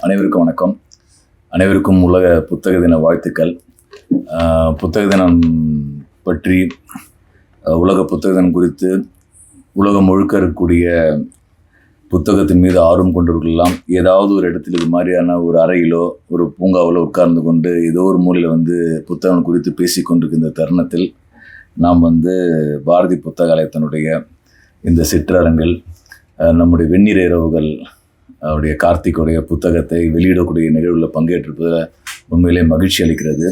அனைவருக்கும் வணக்கம். அனைவருக்கும் உலக புத்தக தின வாழ்த்துக்கள். ஆஹ் புத்தக தினம் பற்றி உலக புத்தக தினம் குறித்து உலகம் முழுக்க இருக்கக்கூடிய புத்தகத்தின் மீது ஆர்வம் கொண்டவர்களெல்லாம் ஏதாவது ஒரு இடத்துல இது மாதிரியான ஒரு அறையிலோ ஒரு பூங்காவிலோ உட்கார்ந்து கொண்டு ஏதோ ஒரு மூலையில் வந்து புத்தகம் குறித்து பேசி கொண்டிருக்கின்ற தருணத்தில் நாம் வந்து பாரதி புத்தகாலயத்தினுடைய இந்த சிற்றரங்கில் நம்முடைய வெந்நீர் இரவுகள் அவருடைய கார்த்திக்குடைய புத்தகத்தை வெளியிடக்கூடிய நிகழ்வில் பங்கேற்றிருப்பதில் உண்மையிலே மகிழ்ச்சி அளிக்கிறது.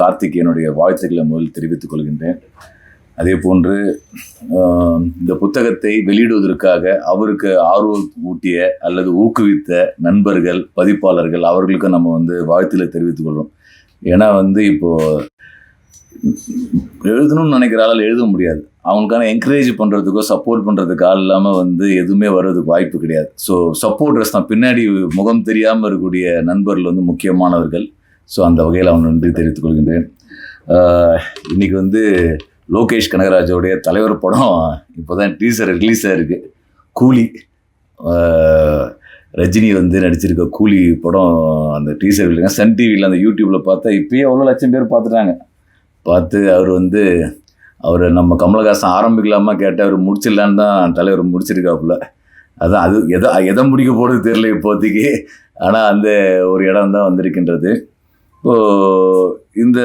கார்த்திக் என்னுடைய வாழ்த்துக்களை முதல் தெரிவித்துக் கொள்கின்றேன். அதே போன்று இந்த புத்தகத்தை வெளியிடுவதற்காக அவருக்கு ஆர்வம் ஊட்டிய அல்லது ஊக்குவித்த நண்பர்கள் பதிப்பாளர்கள் அவர்களுக்கும் நம்ம வந்து வாழ்த்துல தெரிவித்துக் கொள்வோம் ஏன்னா வந்து இப்போது எழுதணும்னு நினைக்கிற ஆளால் எழுத முடியாது. அவங்களுக்கான என்கரேஜ் பண்ணுறதுக்கோ சப்போர்ட் பண்ணுறதுக்கு ஆள் இல்லாமல் வந்து எதுவுமே வர்றதுக்கு வாய்ப்பு கிடையாது. ஸோ சப்போர்ட்டர்ஸ் தான். பின்னாடி முகம் தெரியாமல் இருக்கக்கூடிய நண்பர்கள் வந்து முக்கியமானவர்கள். ஸோ அந்த வகையில் அவன் நன்றி தெரிவித்துக் கொள்கின்றேன். இன்றைக்கி இன்னைக்கு வந்து லோகேஷ் கனகராஜோடைய தலைவர் படம் இப்போ தான் டீசர் ரிலீஸ் ஆகிருக்கு கூலி ரஜினி வந்து நடிச்சிருக்க கூலி படம் அந்த டீசர் இல்லைங்க சன் டிவியில் அந்த யூடியூப்பில் பார்த்தா இப்பயே அவ்வளோ லட்சம் பேர் பார்த்துட்டாங்க. பார்த்து அவர் வந்து அவர் நம்ம கமலஹாசன் ஆரம்பிக்கலாமா கேட்டால் அவர் முடிச்சிடலான்னு தான் தலைவர் முடிச்சிருக்காப்புல. அதான் அது எதை எதை முடிக்க போகிறது தெரியல இப்போதைக்கு. ஆனால் அந்த ஒரு இடம் தான் வந்திருக்கின்றது. இந்த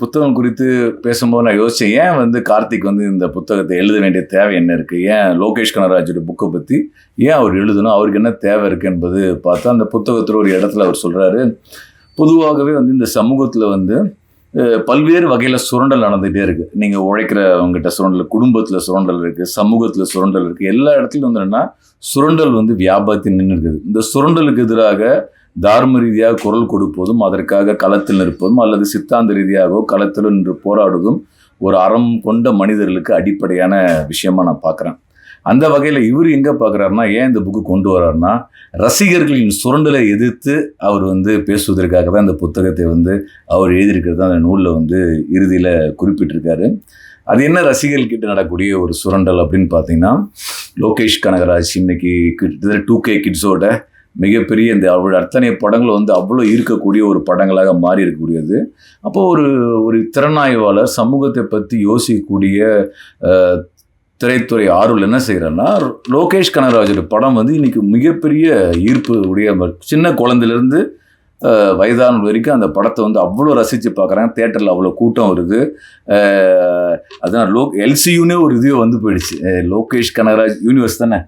புத்தகம் குறித்து பேசும்போது நான் யோசித்தேன் ஏன் வந்து கார்த்திக் வந்து இந்த புத்தகத்தை எழுத வேண்டிய தேவை என்ன இருக்குது ஏன் லோகேஷ் கனராஜோட புக்கை பற்றி ஏன் அவர் எழுதணும்? அவருக்கு என்ன தேவை இருக்குது என்பது பார்த்தா அந்த புத்தகத்தில் ஒரு இடத்துல அவர் சொல்கிறாரு பொதுவாகவே வந்து இந்த சமூகத்தில் வந்து பல்வேறு வகையில் சுரண்டல் நடந்துகிட்டே இருக்குது நீங்கள் உழைக்கிறவங்ககிட்ட சுரண்டல் குடும்பத்தில் சுரண்டல் இருக்குது சமூகத்தில் சுரண்டல் இருக்குது எல்லா இடத்துலையும் வந்து என்னென்னா சுரண்டல் வந்து வியாபாரத்தில் நின்று இருக்குது. இந்த சுரண்டலுக்கு எதிராக தார்ம ரீதியாக குரல் கொடுப்பதும் அதற்காக களத்தில் நிற்பதும் அல்லது சித்தாந்த ரீதியாகவோ களத்தில் நின்று போராடுவதும் ஒரு அறம் கொண்ட மனிதர்களுக்கு அடிப்படையான விஷயமா நான் பார்க்குறேன். அந்த வகையில் இவர் எங்கே பார்க்குறாருன்னா ஏன் இந்த புக்கு கொண்டு வர்றாருன்னா ரசிகர்களின் சுரண்டலை எதிர்த்து அவர் வந்து பேசுவதற்காக தான் இந்த புத்தகத்தை வந்து அவர் எழுதியிருக்கிறது. தான் அந்த நூலில் வந்து இறுதியில் குறிப்பிட்டிருக்காரு. அது என்ன ரசிகர்கள் கிட்ட ஒரு சுரண்டல் அப்படின்னு பார்த்தீங்கன்னா லோகேஷ் கனகராஜ் இன்னைக்கு கிட்டத்தட்ட டூ கே கிட்ஸோட மிகப்பெரிய இந்த அவரோட அத்தனை படங்கள் வந்து அவ்வளோ ஈர்க்கக்கூடிய ஒரு படங்களாக மாறி இருக்கக்கூடியது. அப்போ ஒரு ஒரு திறனாய்வாளர் சமூகத்தை பற்றி யோசிக்கக்கூடிய திரைத்துறை ஆர்வல் என்ன செய்கிறேன்னா லோகேஷ் கனகராஜோட படம் வந்து இன்றைக்கி மிகப்பெரிய ஈர்ப்பு உடைய சின்ன குழந்தையிலேருந்து வயதான வரைக்கும் அந்த படத்தை வந்து அவ்வளோ ரசித்து பார்க்குறாங்க தேட்டரில் அவ்வளோ கூட்டம் வருது. அதான் லோக் எல்சியூனே ஒரு இதுவே வந்து போயிடுச்சு. லோகேஷ் கனகராஜ் யூனிவர்ஸ் தானே?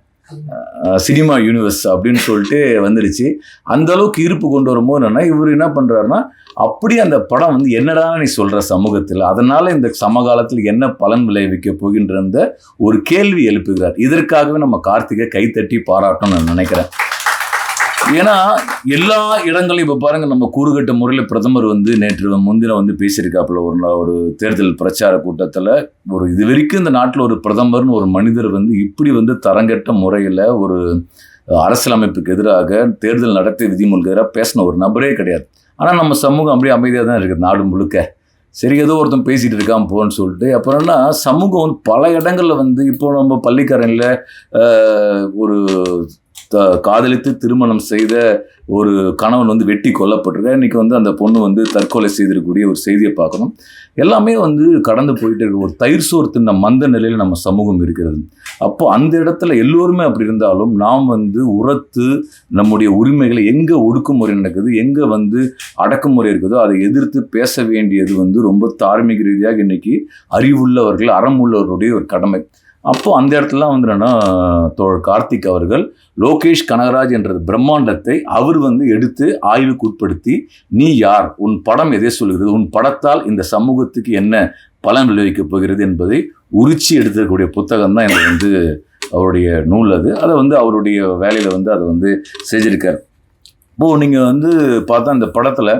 சினிமா யூனிவர்ஸ் அப்படின்னு சொல்லிட்டு வந்துடுச்சு அந்த அளவுக்கு ஈர்ப்பு கொண்டு வரும்போது என்னன்னா இவர் என்ன பண்ணுறாருன்னா அப்படி அந்த படம் வந்து என்னடா நீ சொல்கிற சமூகத்தில் அதனால் இந்த சமகாலத்தில் என்ன பலன் விளைவிக்க போகின்ற ஒரு கேள்வி எழுப்புகிறார். இதற்காகவே நம்ம கார்த்திகை கைத்தட்டி பாராட்டணும்னு நான் நினைக்கிறேன். ஏன்னா எல்லா இடங்களையும் இப்போ பாருங்க நம்ம கூறுகட்ட முறையில் பிரதமர் வந்து நேற்று முந்தின வந்து பேசியிருக்காப்புல ஒரு நாள் ஒரு தேர்தல் பிரச்சார கூட்டத்தில் ஒரு இது வரைக்கும் இந்த நாட்டில் ஒரு பிரதமர்னு ஒரு மனிதர் வந்து இப்படி வந்து தரங்கட்ட முறையில் ஒரு அரசியலமைப்புக்கு எதிராக தேர்தல் நடத்தி விதிமுறைக்கு எதிராக பேசின ஒரு நபரே கிடையாது. ஆனால் நம்ம சமூகம் அப்படியே அமைதியாக தான் இருக்குது நாடு முழுக்க. சரி ஏதோ ஒருத்தன் பேசிகிட்டு இருக்கான் போன்னு சொல்லிட்டு அப்புறம்னா சமூகம் வந்து பல இடங்களில் வந்து இப்போ நம்ம பள்ளிக்கரனில் ஒரு காதலித்து திருமணம் செய்த ஒரு கணவன் வந்து வெட்டி கொல்லப்பட்டிருக்க இன்றைக்கி வந்து அந்த பொண்ணு வந்து தற்கொலை செய்திருக்கக்கூடிய ஒரு செய்தியை பார்க்கணும். எல்லாமே வந்து கடந்து போயிட்டு இருக்க. ஒரு தயிர் சோறு தின்ன மந்த நிலையில் நம்ம சமூகம் இருக்கிறது. அப்போ அந்த இடத்துல எல்லோருமே அப்படி இருந்தாலும் நாம் வந்து உரத்து நம்முடைய உரிமைகளை எங்கே ஒடுக்குமுறை நடக்குது எங்கே வந்து அடக்குமுறை இருக்குதோ அதை எதிர்த்து பேச வேண்டியது வந்து ரொம்ப தார்மீக ரீதியாக இன்னைக்கு அறிவுள்ளவர்கள் அறம் உள்ளவர்களுடைய ஒரு கடமை. அப்போது அந்த இடத்துலலாம் வந்து என்னென்னா தோழர் கார்த்திக் அவர்கள் லோகேஷ் கனகராஜ் என்ற பிரம்மாண்டத்தை அவர் வந்து எடுத்து ஆய்வுக்கு உட்படுத்தி நீ யார்? உன் படம் எதை சொல்கிறது? உன் படத்தால் இந்த சமூகத்துக்கு என்ன பலன் விளைவிக்கப் போகிறது? என்பதை உரிச்சி எடுத்துக்கூடிய புத்தகம் தான் எனக்கு வந்து அவருடைய நூல் அது. அதை வந்து அவருடைய வேலையில் வந்து அதை வந்து செஞ்சிருக்கார். இப்போது நீங்கள் வந்து பார்த்தா இந்த படத்தில்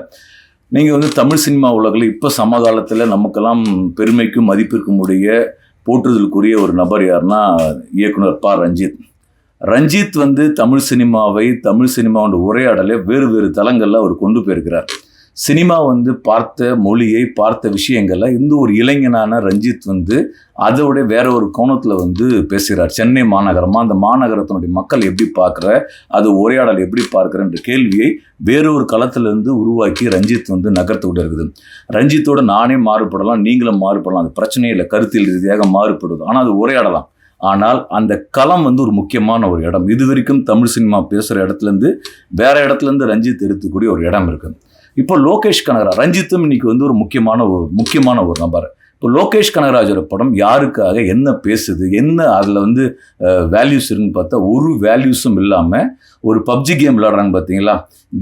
நீங்கள் வந்து தமிழ் சினிமா உலகில் இப்போ சமகாலத்தில் நமக்கெல்லாம் பெருமைக்கும் மதிப்பிற்கும் உடைய போற்றுதலுக்குரிய ஒரு நபர் யாருன்னா இயக்குனர் ப. ரஞ்சித். ரஞ்சித் வந்து தமிழ் சினிமாவை தமிழ் சினிமாவோட உரையாடலை வேறு வேறு தளங்களில் அவர் கொண்டு போயிருக்கிறார். சினிமா வந்து பார்த்த மொழியை பார்த்த விஷயங்களை இந்த ஒரு இளைஞனான ரஞ்சித் வந்து அதோடைய வேற ஒரு கோணத்தில் வந்து பேசுகிறார். சென்னை மாநகரமாக அந்த மாநகரத்தினுடைய மக்கள் எப்படி பார்க்குற அது உரையாடல் எப்படி பார்க்குறன்ற கேள்வியை வேறொரு களத்திலிருந்து உருவாக்கி ரஞ்சித் வந்து நகர்த்து இருக்குது ரஞ்சித்தோட நானே மாறுபடலாம் நீங்களும் மாறுபடலாம். அது பிரச்சனையே இல்லை ரீதியாக மாறுபடுது. ஆனால் அது உரையாடலாம். ஆனால் அந்த களம் வந்து ஒரு முக்கியமான ஒரு இடம். இது வரைக்கும் தமிழ் சினிமா பேசுகிற இடத்துலேருந்து வேற இடத்துலேருந்து ரஞ்சித் எடுத்துக்கூடிய ஒரு இடம் இருக்குது இப்போ லோகேஷ் கனகரா ரஞ்சித்தும் இன்னைக்கு வந்து ஒரு முக்கியமான ஒரு முக்கியமான ஒரு நபர். இப்போ லோகேஷ் கனகராஜோட படம் யாருக்காக என்ன பேசுது என்ன அதில் வந்து வேல்யூஸ் இருக்குன்னு பார்த்தா ஒரு வேல்யூஸும் இல்லாமல் ஒரு பப்ஜி கேம் விளையாடுறாங்க பார்த்தீங்களா?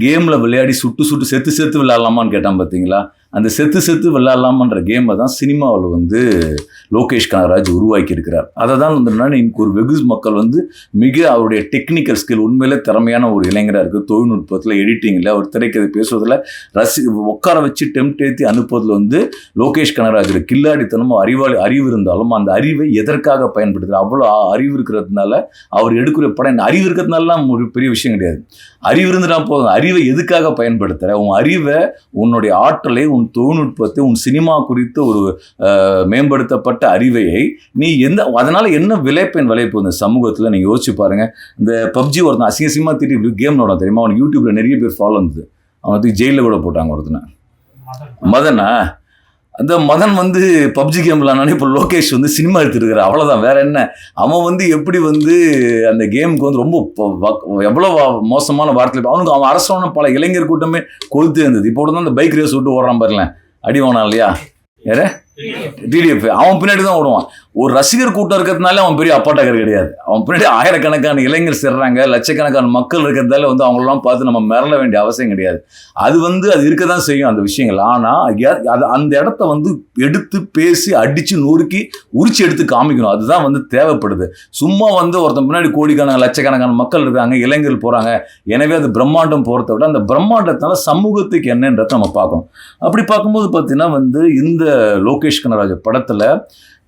கேமில் விளையாடி சுட்டு சுட்டு செத்து செத்து விளையாடலாமான்னு கேட்டான் பார்த்தீங்களா? அந்த செத்து செத்து விளையாடலாமன்ற கேமை தான் சினிமாவில் வந்து லோகேஷ் கனகராஜ் உருவாக்கி இருக்கிறார் அதை தான் வந்து இன்னைக்கு ஒரு வெகு மக்கள் வந்து மிக அவருடைய டெக்னிக்கல் ஸ்கில் உண்மையிலே திறமையான ஒரு இளைஞராக இருக்குது தொழில்நுட்பத்தில் எடிட்டிங்கில் அவர் திரைக்கதை பேசுவதில் ரசி உட்கார வச்சு டெம்ட் ஏற்றி அனுப்புவதில் வந்து லோகேஷ் கனகராஜோட கில்லாடித்தனமும் அறிவாளி அறிவு இருந்தாலும் அந்த அறிவை எதற்காக பயன்படுத்துகிறார் அவ்வளோ அறிவு இருக்கிறதுனால அவர் எடுக்கிற படம் அறிவு இருக்கிறதுனாலாம் ஒரு பெரிய விஷயம் கிடையாது. அறிவு இருந்துட்டா போதும். அறிவை எதுக்காக பயன்படுத்துகிற உன் அறிவை உன்னுடைய ஆற்றலை உன் தொழில்நுட்பத்தை உன் சினிமா குறித்த ஒரு மேம்படுத்தப்பட்ட அறிவையை நீ எந்த அதனால என்ன விளைப்பேன் விளைப்பு இந்த சமூகத்தில்? நீங்கள் யோசிச்சு பாருங்க. இந்த பப்ஜி ஒருத்தன் அசிங்க அசிங்கமாக திட்டி கேம் நோட தெரியுமா? அவனுக்கு யூடியூப்ல நிறைய பேர் ஃபாலோ இருந்தது அவன் வந்து ஜெயிலில் கூட போட்டாங்க ஒருத்தனை. மதனா? அந்த மதன் வந்து பப்ஜி கேம் விளாட்னானே இப்போ லோகேஷ் வந்து சினிமா எடுத்துருக்கிறார். அவ்வளோதான் வேற என்ன? அவன் வந்து எப்படி வந்து அந்த கேமுக்கு வந்து ரொம்ப வ- எவ்வளோ மோசமான வார்த்தை அவனுக்கு அவன் அரசான பல இளைஞர் கூட்டமே கொழுத்து இருந்தது. இப்போ தான் அந்த பைக் ரேஸ் விட்டு ஓடுறான் பாருங்களேன். அடி வாங்கினான் இல்லையா? யாரு டிடிஎஃப் அவன் பின்னாடி தான் ஓடுவான். ஒரு ரசிகர் கூட்டம் இருக்கிறதுனால அவன் பெரிய அப்பாட்டகர் கிடையாது. அவன் பின்னாடி ஆயிரக்கணக்கான இளைஞர் சேர்றாங்க லட்சக்கணக்கான மக்கள் இருக்கிறதால வந்து அவங்களெல்லாம் பார்த்து நம்ம மிரள வேண்டிய அவசியம் கிடையாது. அது வந்து அது இருக்க தான் செய்யும் அந்த விஷயங்கள். ஆனால் அது அந்த இடத்த வந்து எடுத்து பேசி அடித்து நொறுக்கி உரிச்சு எடுத்து காமிக்கணும். அதுதான் வந்து தேவைப்படுது. சும்மா வந்து ஒருத்தன் பின்னாடி கோடிக்கணக்கான லட்சக்கணக்கான மக்கள் இருக்காங்க இளைஞர்கள் போகிறாங்க எனவே அது பிரம்மாண்டம் போகிறத விட அந்த பிரம்மாண்டத்தினால சமூகத்துக்கு என்னன்றதை நம்ம பார்க்கணும். அப்படி பார்க்கும்போது பார்த்தீங்கன்னா வந்து இந்த லோகேஷ் கனராஜ் படத்தில்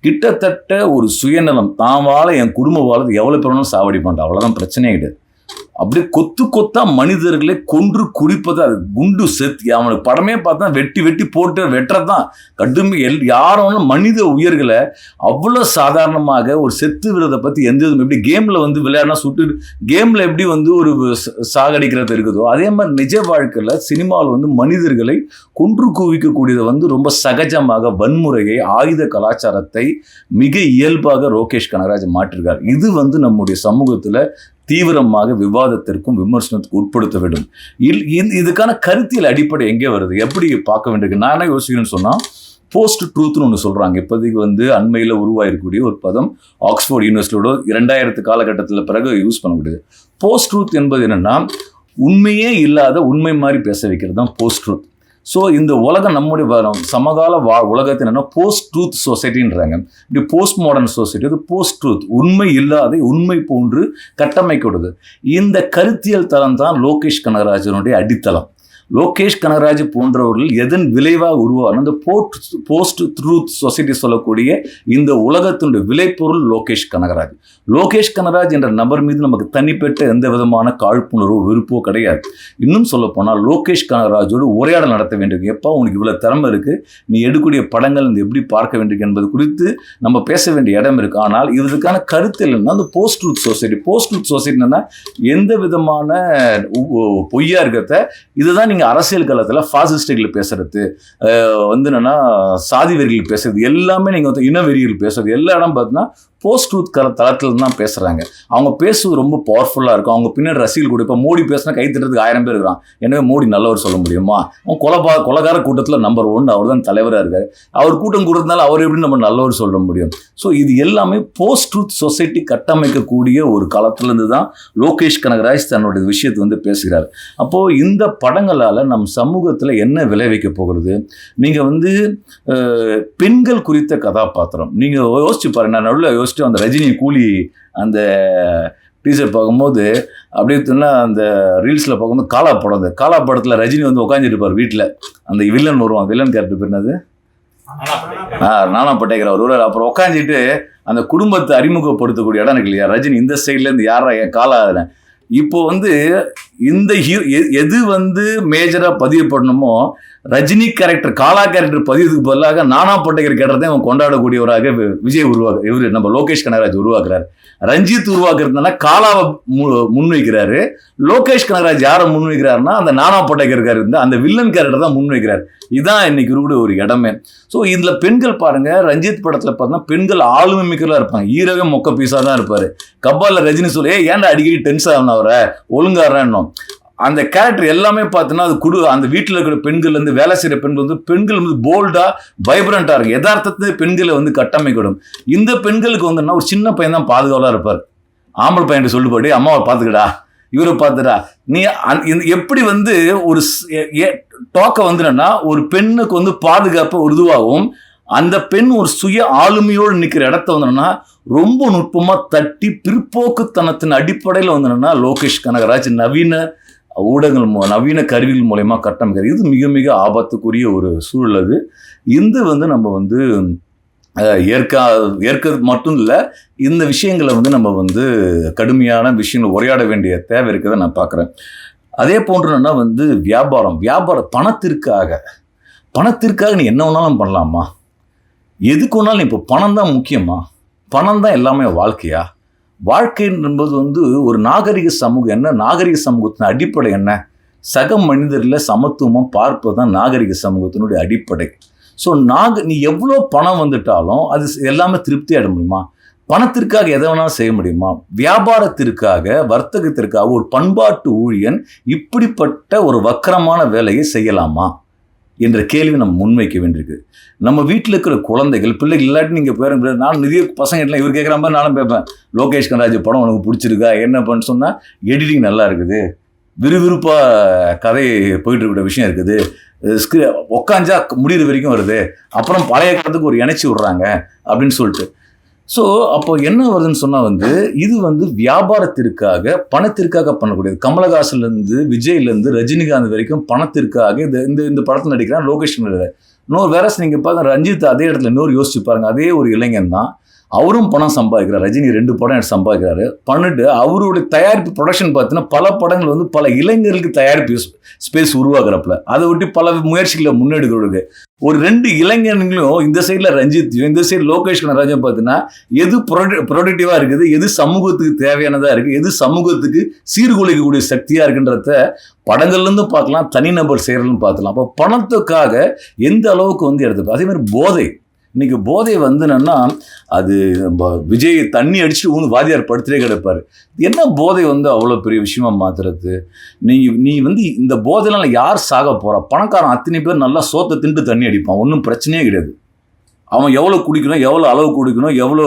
கிட்டத்தட்ட ஒரு சுயநலம் தான் வாழ என் குடும்ப வாழ எவ்வளோ பேரும் சாவடிப்பான்ட்டு அவ்வளோதான் பிரச்சனையே கிடையாது அப்படியே கொத்து கொத்தா மனிதர்களை கொன்று குறிப்பது அது? குண்டு செத்து அவனுக்கு படமே பார்த்தா வெட்டி வெட்டி போட்டு வெட்டுறதான் கடுமை எல் யாரும் மனித உயிர்களை அவ்வளோ சாதாரணமாக ஒரு செத்து விரதை பற்றி எந்த இதுவும் எப்படி கேமில் வந்து விளையாடினா சுட்டு கேமில் எப்படி வந்து ஒரு சாகடிக்கிறது இருக்குதோ அதே மாதிரி நிஜ வாழ்க்கையில் சினிமாவில் வந்து மனிதர்களை கொன்று குவிக்கக்கூடியதை வந்து ரொம்ப சகஜமாக வன்முறையை ஆயுத கலாச்சாரத்தை மிக இயல்பாக ரோகேஷ் கனகராஜ் மாற்றிருக்கார். இது வந்து நம்முடைய சமூகத்தில் தீவிரமாக விவாதத்திற்கும் விமர்சனத்துக்கும் உட்படுத்த வேண்டும். இல் இதுக்கான கருத்தியல் அடிப்படை எங்கே வருது? எப்படி பார்க்க வேண்டியிருக்கு? நான் என்ன யோசிக்கிறேன்னு சொன்னால் போஸ்ட் ட்ரூத்னு ஒன்று சொல்கிறாங்க இப்போதைக்கு வந்து அண்மையில் உருவாயிருக்கக்கூடிய ஒரு பதம் ஆக்ஸ்போர்ட் யூனிவர்சிட்டியோட இரண்டாயிரத்து காலகட்டத்தில் பிறகு யூஸ் பண்ணக்கூடியது. போஸ்ட் ட்ரூத் என்பது என்னென்னா உண்மையே இல்லாத உண்மை மாதிரி பேச வைக்கிறது தான் போஸ்ட் ட்ரூத் ஸோ இந்த உலகம் நம்முடைய சமகால வா உலகத்தில் என்ன? போஸ்ட் ட்ரூத் சொசைட்டின்றாங்க இப்படி போஸ்ட் மாடர்ன் சொசைட்டி அது போஸ்ட் ட்ரூத் உண்மை இல்லாத உண்மை போன்று கட்டமைக்கப்படுது. இந்த கருத்தியல் தளம் தான் லோகேஷ் கனகராஜனுடைய அடித்தளம். லோகேஷ் கனகராஜ் போன்றவர்கள் எதன் விளைவாக உருவாகும் அந்த போஸ்ட் போஸ்ட் ட்ரூத் சொசைட்டி சொல்லக்கூடிய இந்த உலகத்தினுடைய விளைபொருள் லோகேஷ் கனகராஜ். லோகேஷ் கனகராஜ் என்ற நபர் மீது நமக்கு தனிப்பட்ட எந்த விதமான காழ்ப்புணர்வோ விருப்போ கிடையாது. இன்னும் சொல்ல போனால் லோகேஷ் கனகராஜோடு உரையாடல் நடத்த வேண்டும். எப்போ உனக்கு இவ்வளோ திறமை இருக்குது நீ எடுக்கக்கூடிய படங்கள் இந்த எப்படி பார்க்க வேண்டும் என்பது குறித்து நம்ம பேச வேண்டிய இடம் இருக்குது ஆனால் இதுக்கான கருத்து இல்லைன்னா அந்த post truth society. Post truth சொசைட்டினா எந்த விதமான பொய்யா இருக்கிறத இதுதான் நீங்கள் அரசியல் காலத்தில் ஃபாசிஸ்டுகள் பேசுறது வந்து என்னன்னா சாதி வெறிகள் பேசுறது எல்லாமே நீங்கள் வந்து இனவெறிகள் பேசுறது எல்லா இடம் பார்த்தீங்கன்னா போஸ்ட் ட்ரூத் கல தளத்தில் தான் பேசுகிறாங்க அவங்க பேசுவது ரொம்ப பவர்ஃபுல்லாக இருக்கும். அவங்க பின்னாடி ரசிகல் கூட இப்போ மோடி பேசினா கை தட்டுறதுக்கு ஆயிரம் பேர் இருக்கிறான். எனவே மோடி நல்லவர் சொல்ல முடியுமா? அவன் கொலபா கொலகார கூட்டத்தில் நம்பர் ஒன் அவர் தான் தலைவராக இருக்கார். அவர் கூட்டம் கூடுறதுனால அவர் எப்படி நம்ம நல்லவர் சொல்ல முடியும்? ஸோ இது எல்லாமே போஸ்ட் ட்ரூத் சொசைட்டி கட்டமைக்கக்கூடிய ஒரு காலத்திலேருந்து தான் லோகேஷ் கனகராஜ் தன்னுடைய விஷயத்தை வந்து பேசுகிறார். அப்போது இந்த படங்களால் நம் சமூகத்தில் என்ன விளைவிக்க போகிறது? நீங்கள் வந்து பெண்கள் குறித்த கதாபாத்திரம். நீங்கள் யோசிச்சு பாருங்க. நான் நடுவில் யோசிச்சு அந்த ரஜினி கூலி அந்த டீசர் பார்க்கும்போது அப்படியே அந்த ரீல்ஸில் பார்க்கும்போது காலா படம் அந்த காலா படத்தில் ரஜினி வந்து உட்காந்துட்டு இருப்பார் வீட்டில் அந்த வில்லன் வருவான். வில்லன் கேரக்டர் பேர் என்னது? ஆ நானா பட்டேக்கர் அவர். வருவார் அப்புறம் உட்காந்துட்டு அந்த குடும்பத்தை அறிமுகப்படுத்தக்கூடிய இடம் இருக்கு இல்லையா? ரஜினி இந்த சைட்ல இருந்து யாரா என் காலா. இப்போ வந்து இந்த ஹீரோ எது வந்து மேஜராக பதிவு பண்ணணுமோ ரஜினி கேரக்டர் காலா கேரக்டர் பதிவுக்கு பதிலாக நானா பட்டேகர் கேரக்டர் அவன் கொண்டாடக்கூடியவராக விஜய் உருவாக்கு இவர் நம்ம லோகேஷ் கனகராஜ் உருவாக்குறாரு. ரஞ்சித் உருவாக்குறதுனால காலாவை மு- முன்வைக்கிறாரு. லோகேஷ் கனகராஜ் யாரை முன்வைக்கிறாருன்னா அந்த நானா பட்டேகர் இருக்காரு. அந்த வில்லன் கேரக்டர் தான் முன்வைக்கிறார். இதுதான் இன்னைக்கு இருக்கக்கூடிய ஒரு இடமே. ஸோ இதில் பெண்கள் பாருங்கள் ரஞ்சித் படத்தில் பார்த்தீங்கன்னா பெண்கள் ஆளுமை மிக்கலாக இருப்பாங்க. ஹீரோவே மொக்க பீஸாக தான் இருப்பார். கபாலில் ரஜினி சொல்லி ஏன்டா அடிக்கடி டென்ஸ் ஆகணும் அவரை? ஒழுங்காடுறேன்னும் அந்த கேரக்டர் எல்லாமே பார்த்தீங்கன்னா அது குடு அந்த வீட்டில் இருக்கிற பெண்கள் வந்து வேலை செய்கிற பெண்கள் வந்து பெண்கள் வந்து போல்டாக வைப்ரண்ட்டாக இருக்கும் யதார்த்தத்தை பெண்களை வந்து கட்டமைக்கிடும் இந்த பெண்களுக்கு வந்துன்னா ஒரு சின்ன பையன் தான் பாதுகாவலாக இருப்பார். ஆம்பளை பையன் சொல்லுபடி அம்மாவை பார்த்துக்கடா இவரை பார்த்துடா. நீ எப்படி வந்து ஒரு டோக்க வந்துடனா ஒரு பெண்ணுக்கு வந்து பாதுகாப்பு உருதுவாகும் அந்த பெண் ஒரு சுய ஆளுமையோடு நிற்கிற இடத்த வந்துடுன்னா ரொம்ப நுட்பமாக தட்டி பிற்போக்குத்தனத்தின் அடிப்படையில் வந்துடுன்னா லோகேஷ் கனகராஜ் நவீன ஊடகங்கள் மூ நவீன கருவிகள் மூலயமா கட்டமைக்கிறது. இது மிக மிக ஆபத்துக்குரிய ஒரு சூழல் அது. இந்து வந்து நம்ம வந்து ஏற்கா ஏற்கிறது மட்டும் இல்லை இந்த விஷயங்களை வந்து நம்ம வந்து கடுமையான விஷயங்கள் உரையாட வேண்டிய தேவை இருக்கிறத நான் பார்க்குறேன் அதே போன்றுனா வந்து வியாபாரம் வியாபாரம் பணத்திற்காக பணத்திற்காக நீ என்ன வேணாலும் பண்ணலாமா? எதுக்கு வேணாலும் இப்போ பணம் தான் முக்கியமா? பணம் தான் எல்லாமே வாழ்க்கையா? வாழ்க்கை என்பது வந்து ஒரு நாகரிக சமூகம் என்ன? நாகரிக சமூகத்தின் அடிப்படை என்ன? சக மனிதரில் சமத்துவமாக பார்ப்பது தான் நாகரிக சமூகத்தினுடைய அடிப்படை. ஸோ நாக நீ எவ்வளோ பணம் வந்துட்டாலும் அது எல்லாமே திருப்தி அடைய முடியுமா? பணத்திற்காக எதை வேணாலும் செய்ய முடியுமா? வியாபாரத்திற்காக வர்த்தகத்திற்காக ஒரு பண்பாட்டு ஊழியன் இப்படிப்பட்ட ஒரு வக்கரமான வேலையை செய்யலாமா? என்ற கேள்வி நம்ம முன்வைக்க வேண்டியிருக்கு. நம்ம வீட்டில் இருக்கிற குழந்தைகள் பிள்ளைகள் இல்லாட்டி நீங்கள் பேர நான் நிறைய பசங்க எல்லாம் இவர் கேட்குற மாதிரி நானும் கேட்பேன் லோகேஷ் கனராஜ் படம் உனக்கு பிடிச்சிருக்கா? என்ன பண்ணு சொன்னால் எடிட்டிங் நல்லா இருக்குது. விறுவிறுப்பாக கதை போயிட்டு இருக்கிற விஷயம் இருக்குது. ஸ்கிரி உக்காஞ்சா முடிகிற வரைக்கும் வருது. அப்புறம் பழைய காலத்துக்கு ஒரு இணைச்சி விட்றாங்க அப்படின்னு சொல்லிட்டு. ஸோ அப்போ என்ன வருதுன்னு சொன்னால் வந்து இது வந்து வியாபாரத்திற்காக பணத்திற்காக பண்ணக்கூடியது. கமலஹாசன்லேருந்து விஜய்லேருந்து ரஜினிகாந்த் வரைக்கும் பணத்திற்காக இந்த இந்த இந்த படத்தில் நடிக்கிறான் லோகேஷ் இன்னொரு வேற நீங்கள் பாருங்க ரஞ்சித் அதே இடத்துல இன்னொரு யோசிச்சு பாருங்க. அதே ஒரு இளைஞன் தான். அவரும் பணம் சம்பாதிக்கிறார். ரஜினி ரெண்டு படம் எடுத்து சம்பாதிக்கிறாரு. பண்ணிட்டு அவருடைய தயாரிப்பு ப்ரொடக்ஷன் பார்த்தீங்கன்னா பல படங்கள் வந்து பல இளைஞர்களுக்கு தயாரிப்பு ஸ்பேஸ் உருவாக்குறப்பல. அதை ஒட்டி பல முயற்சிகளை முன்னெடுக்கிறது ஒரு ரெண்டு இளைஞர்களும் இந்த சைடில் ரஞ்சித்தையும் இந்த சைடு லோகேஷ் கனராஜும் பார்த்தீங்கன்னா எது ப்ரொட ப்ரொடக்டிவாக இருக்குது எது சமூகத்துக்கு தேவையானதாக இருக்குது எது சமூகத்துக்கு சீர்குலைக்கக்கூடிய சக்தியாக இருக்குன்றத படங்கள்லேருந்து பார்க்கலாம் தனிநபர் செயல்னு பார்க்கலாம். அப்போ பணத்துக்காக எந்த அளவுக்கு வந்து எடுத்துப்போம் அதே மாதிரி போதை. இன்னைக்கு போதை வந்துன்னா அது நம்ம விஜய் தண்ணி அடிச்சுட்டு ஊந்து வாதியார் படுத்துட்டே கிடப்பார். என்ன போதை வந்து அவ்வளோ பெரிய விஷயமா மாத்துறது? நீ நீ வந்து இந்த போதையினால யார் சாக போறா? பணக்காரன் அத்தனை பேர் நல்லா சோத்தை தின்ட்டு தண்ணி அடிப்பான். ஒன்றும் பிரச்சனையே கிடையாது. அவன் எவ்வளோ குடிக்கணும் எவ்வளோ அளவு குடிக்கணும் எவ்வளோ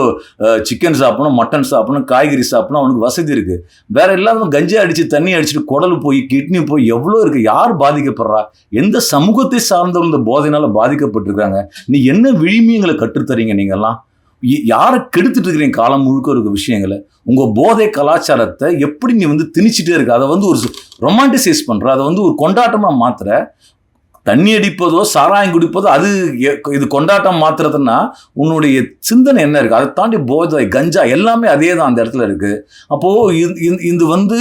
சிக்கன் சாப்பிடணும் மட்டன் சாப்பிடணும் காய்கறி சாப்பிடணும் அவனுக்கு வசதி இருக்குது வேற எல்லாரும் கஞ்சா அடித்து தண்ணி அடிச்சுட்டு குடல் போய் கிட்னி போய் எவ்வளோ இருக்குது யார் பாதிக்கப்படுறா? எந்த சமூகத்தை சார்ந்தவங்க இந்த போதையினால் பாதிக்கப்பட்டிருக்காங்க? நீ என்ன விழுமியங்களை கற்றுத்தரீங்க நீங்கள்லாம் யாரை கெடுத்துட்டு இருக்கிறீங்க? காலம் முழுக்க இருக்க விஷயங்களை. உங்கள் போதை கலாச்சாரத்தை எப்படி நீ வந்து திணிச்சிட்டே இருக்க? அதை வந்து ஒரு ரொமான்டிசைஸ் பண்ணுற அதை வந்து ஒரு கொண்டாட்டமாக மாத்திர தண்ணி அடிப்பதோ சாராயம் குடிப்பதோ அது எ- இது கொண்டாட்டம் மாத்துறதுன்னா உன்னுடைய சிந்தனை என்ன இருக்குது அதை தாண்டி போதை கஞ்சா எல்லாமே அதே தான் அந்த இடத்துல இருக்குது அப்போது இது- இது வந்து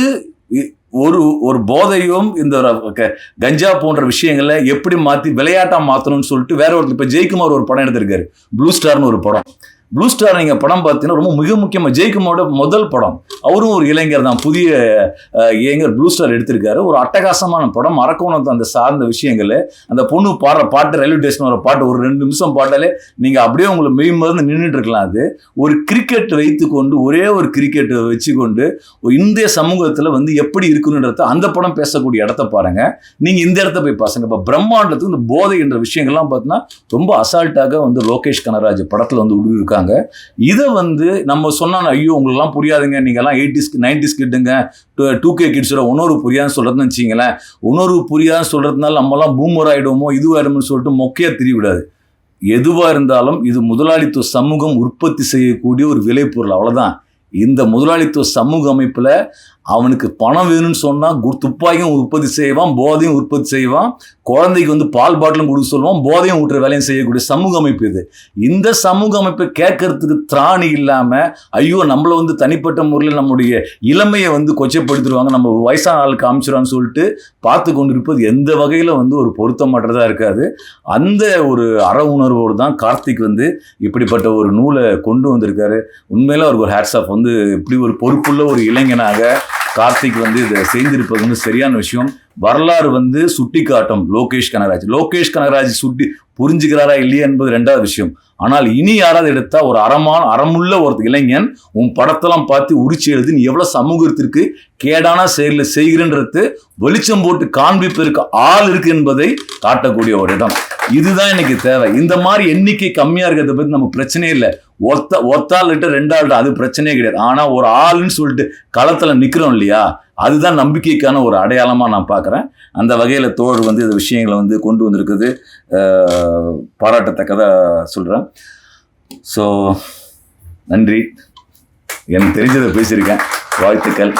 ஒரு ஒரு போதையும் இந்த க- கஞ்சா போன்ற விஷயங்களை எப்படி மாற்றி விளையாட்டாக மாற்றணும்னு சொல்லிட்டு வேற ஒருத்தர் இப்போ ஜெயக்குமார் ஒரு படம் எடுத்திருக்காரு. ப்ளூ ஸ்டார்னு ஒரு படம். ப்ளூ ஸ்டார் நீங்கள் படம் பார்த்தீங்கன்னா ரொம்ப மிக முக்கியமாக ஜெயக்குமாரோட முதல் படம். அவரும் ஒரு இளைஞர் தான். புதிய இளைஞர் ப்ளூ ஸ்டார் எடுத்திருக்காரு. ஒரு அட்டகாசமான படம். மறக்கணும் அந்த சார்ந்த விஷயங்கள் அந்த பொண்ணு பாடுற பாட்டு ரயில்வே ஸ்டேஷன் வர பாட்டு ஒரு ரெண்டு நிமிஷம் பாட்டாலே நீங்கள் அப்படியே உங்களை மெய் மருந்து நின்றுட்டு இருக்கலாம் அது. ஒரு கிரிக்கெட் வைத்துக்கொண்டு ஒரே ஒரு கிரிக்கெட்டை வச்சுக்கொண்டு ஒரு இந்திய சமூகத்தில் வந்து எப்படி இருக்குன்றத அந்த படம் பேசக்கூடிய இடத்த பாருங்க. நீங்கள் இந்த இடத்த போய் பாசுங்க இப்போ பிரம்மாண்டத்துக்கு இந்த போதை என்ற விஷயங்கள்லாம் பார்த்தீங்கன்னா ரொம்ப அசால்ட்டாக வந்து லோகேஷ் கனராஜ் படத்தில் வந்து இருக்காங்க இதை வந்து நம்ம சொன்னா ஐயோ உங்களுக்குலாம் புரியாதுங்க. நீங்கள்லாம் எயிட்டிஸ் நைன்டிஸ் கிட்டுங்க. டூ கே கிட்ஸோட உணர்வு புரியாதுன்னு சொல்றதுன்னு வச்சிங்களேன் உணர்வு புரியாதுன்னு சொல்றதுனால நம்மலாம் பூமர் ஆயிடுவோமோ இதுவாயிடுமோன்னு சொல்லிட்டு மொக்கையாக தெரிய விடாது எதுவாக இருந்தாலும் இது முதலாளித்துவ சமூகம் உற்பத்தி செய்யக்கூடிய ஒரு விளைபொருள். அவ்வளோதான் இந்த முதலாளித்துவ சமூக அமைப்பில் அவனுக்கு பணம் வேணும்னு சொன்னால் கு- துப்பாக்கியும் உற்பத்தி செய்வான் போதையும் உற்பத்தி செய்வான் குழந்தைக்கு வந்து பால் பாட்டிலும் கொடுக்க சொல்லுவான் போதையும் ஊட்டுற வேலையும் செய்யக்கூடிய சமூக அமைப்பு இது. இந்த சமூக அமைப்பை கேட்கறதுக்கு திராணி இல்லாமல் ஐயோ நம்மளை வந்து தனிப்பட்ட முறையில் நம்முடைய இளமையை வந்து கொச்சைப்படுத்திடுவாங்க நம்ம வயசான ஆளுக்கு காமிச்சிடுவான்னு சொல்லிட்டு பார்த்து கொண்டிருப்பது எந்த வகையில் வந்து ஒரு பொருத்தமற்றதாக இருக்காது. அந்த ஒரு அற உணர்வோடு தான் கார்த்திக் வந்து இப்படிப்பட்ட ஒரு நூலை கொண்டு வந்திருக்காரு. உண்மையில் அவருக்கு ஒரு ஹேட்ஸ் ஆஃப் வந்து இப்படி ஒரு பொறுப்புள்ள ஒரு இளைஞனாக கார்த்திக் வந்து இதை செய்திருப்பது வந்து சரியான விஷயம். வரலாறு வந்து சுட்டி காட்டும் லோகேஷ் கனகராஜ். லோகேஷ் கனகராஜ் சுட்டி புரிஞ்சுக்கிறாரா இல்லையா என்பது ரெண்டாவது விஷயம். ஆனால் இனி யாராவது எடுத்தா ஒரு அறமான அறமுள்ள ஒரு இளைஞன் உன் படத்தெல்லாம் பார்த்து உரிச்சு எழுதி நீ எவ்வளோ சமூகத்திற்கு கேடான செயலில் செய்கிறன்றது வெளிச்சம் போட்டு காண்பிப்பதற்கு ஆள் இருக்கு என்பதை காட்டக்கூடிய ஒரு இடம். இதுதான் எனக்கு தேவை. இந்த மாதிரி எண்ணிக்கை கம்மியாக இருக்கிறத பற்றி நமக்கு பிரச்சனையே இல்லை. ஒத்த ஒத்தாள்கிட்ட ரெண்டாள்கிட்ட அது பிரச்சனையே கிடையாது. ஆனால் ஒரு ஆளுன்னு சொல்லிட்டு களத்தில் நிற்கிறோம் இல்லையா? அதுதான் நம்பிக்கைக்கான ஒரு அடையாளமாக நான் பார்க்குறேன். அந்த வகையில் தோழர் வந்து இந்த விஷயங்களை வந்து கொண்டு வந்திருக்குது. பாராட்டத்தக்கதாக சொல்கிறேன் ஸோ நன்றி. எனக்கு தெரிஞ்சதை பேசியிருக்கேன். வாழ்த்துக்கள்.